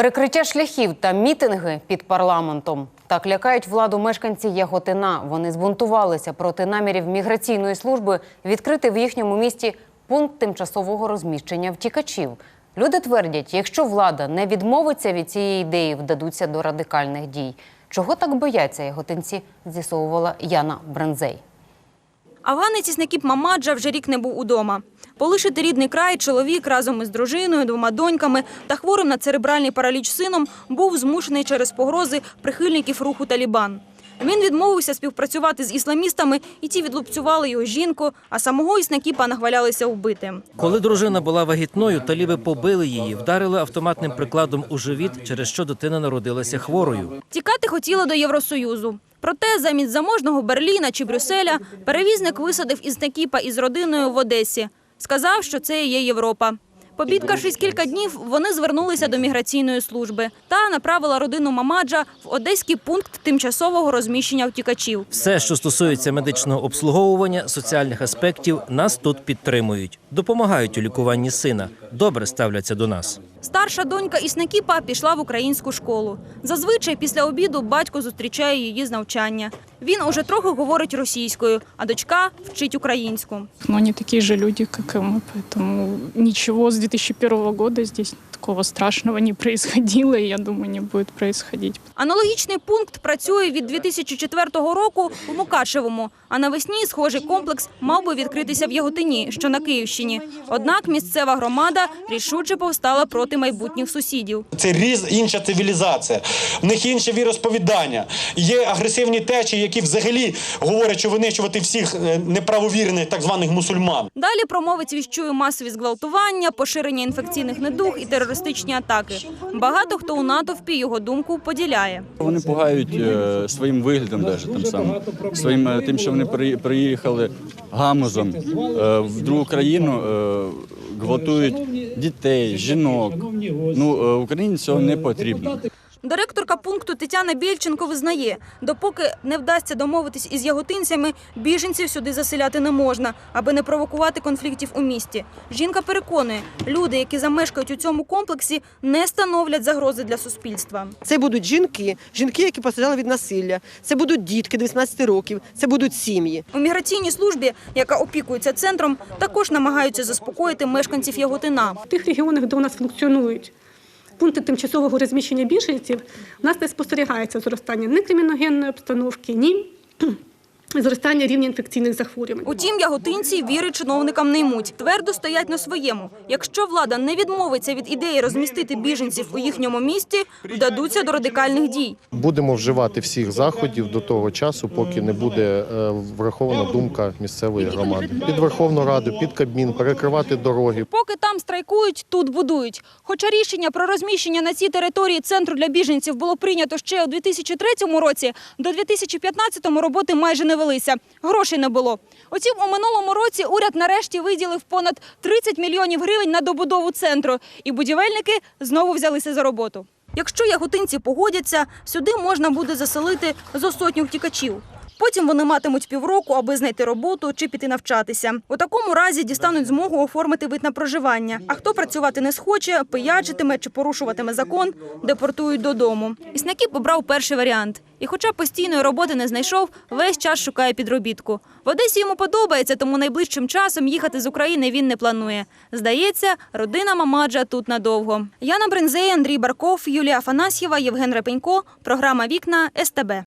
Перекриття шляхів та мітинги під парламентом. Так лякають владу мешканці Яготина. Вони збунтувалися проти намірів міграційної служби відкрити в їхньому місті пункт тимчасового розміщення втікачів. Люди твердять, якщо влада не відмовиться від цієї ідеї, вдадуться до радикальних дій. Чого так бояться яготинці, з'ясовувала Яна Брензей. Афганець Існакіп Мамаджа вже рік не був удома. Полишити рідний край чоловік разом із дружиною, двома доньками та хворим на церебральний параліч сином був змушений через погрози прихильників руху Талібан. Він відмовився співпрацювати з ісламістами, і ті відлупцювали його жінку, а самого Існакіпа нахвалялися вбити. Коли дружина була вагітною, таліби побили її, вдарили автоматним прикладом у живіт, через що дитина народилася хворою. Тікати хотіли до Євросоюзу. Проте замість заможного Берліна чи Брюсселя перевізник висадив Існакіпа із родиною в Одесі. Сказав, що це і є Європа. Побідкавшись кілька днів, вони звернулися до міграційної служби та направила родину Мамаджа в одеський пункт тимчасового розміщення втікачів. Все, що стосується медичного обслуговування, соціальних аспектів, нас тут підтримують, допомагають у лікуванні сина, добре ставляться до нас. Старша донька Існакіпа пішла в українську школу. Зазвичай після обіду батько зустрічає її з навчання. Він уже трохи говорить російською, а дочка вчить українську. Но они такие же люди, как и мы, поэтому ничего с 2001 года здесь такого страшного не происходило, и я думаю, не будет происходить. Аналогічний пункт працює від 2004 року у Мукачевому, а навесні схожий комплекс мав би відкритися в Яготині, що на Київщині. Однак місцева громада рішуче повстала проти майбутніх сусідів. Це різ інша цивілізація. В них інше віросповідання. Є агресивні течії, які взагалі говорять, що винищувати всіх е, неправовірних так званих мусульман. Далі промовець віщує масові зґвалтування, поширення інфекційних недуг і терористичні атаки. Багато хто у натовпі його думку поділяє. Вони пугають е, своїм виглядом, даже, там саме, своїм е, тим, що вони при- приїхали гамузом е, в другу країну, е, гвалтують дітей, жінок. Ну, е, Україні цього не потрібно. Директорка пункту Тетяна Бєльченко визнає, допоки не вдасться домовитись із яготинцями, біженців сюди заселяти не можна, аби не провокувати конфліктів у місті. Жінка переконує, люди, які замешкають у цьому комплексі, не становлять загрози для суспільства. Це будуть жінки, жінки, які постраждали від насилля. Це будуть дітки до 18 років, це будуть сім'ї. У міграційній службі, яка опікується центром, також намагаються заспокоїти мешканців Яготина. В тих регіонах, де у нас функціонують пункти тимчасового розміщення біженців, у нас не спостерігається зростання ні криміногенної обстановки, ні зростання рівня інфекційних захворювань. Утім, яготинці віри чиновникам не ймуть. Твердо стоять на своєму. Якщо влада не відмовиться від ідеї розмістити біженців у їхньому місті, вдадуться до радикальних дій. Будемо вживати всіх заходів до того часу, поки не буде е, врахована думка місцевої громади. Під Верховну Раду, під Кабмін, перекривати дороги, Поки там страйкують, тут будують. Хоча рішення про розміщення на цій території центру для біженців було прийнято ще у 2003 році, до 2015 роботи майже не велися. Грошей не було. Утім, у минулому році уряд нарешті виділив понад 30 мільйонів гривень на добудову центру, і будівельники знову взялися за роботу. Якщо яготинці погодяться, сюди можна буде заселити зо сотню втікачів. Потім вони матимуть півроку, аби знайти роботу чи піти навчатися. У такому разі дістануть змогу оформити вид на проживання. А хто працювати не схоче, пиячитиме чи порушуватиме закон, депортують додому. Існакіп обрав перший варіант. І, хоча постійної роботи не знайшов, весь час шукає підробітку. В Одесі йому подобається, тому найближчим часом їхати з України він не планує. Здається, родина Мамаджа тут надовго. Яна Брензей, Андрій Барков, Юлія Афанасьєва, Євген Репенько. Програма Вікна СТБ.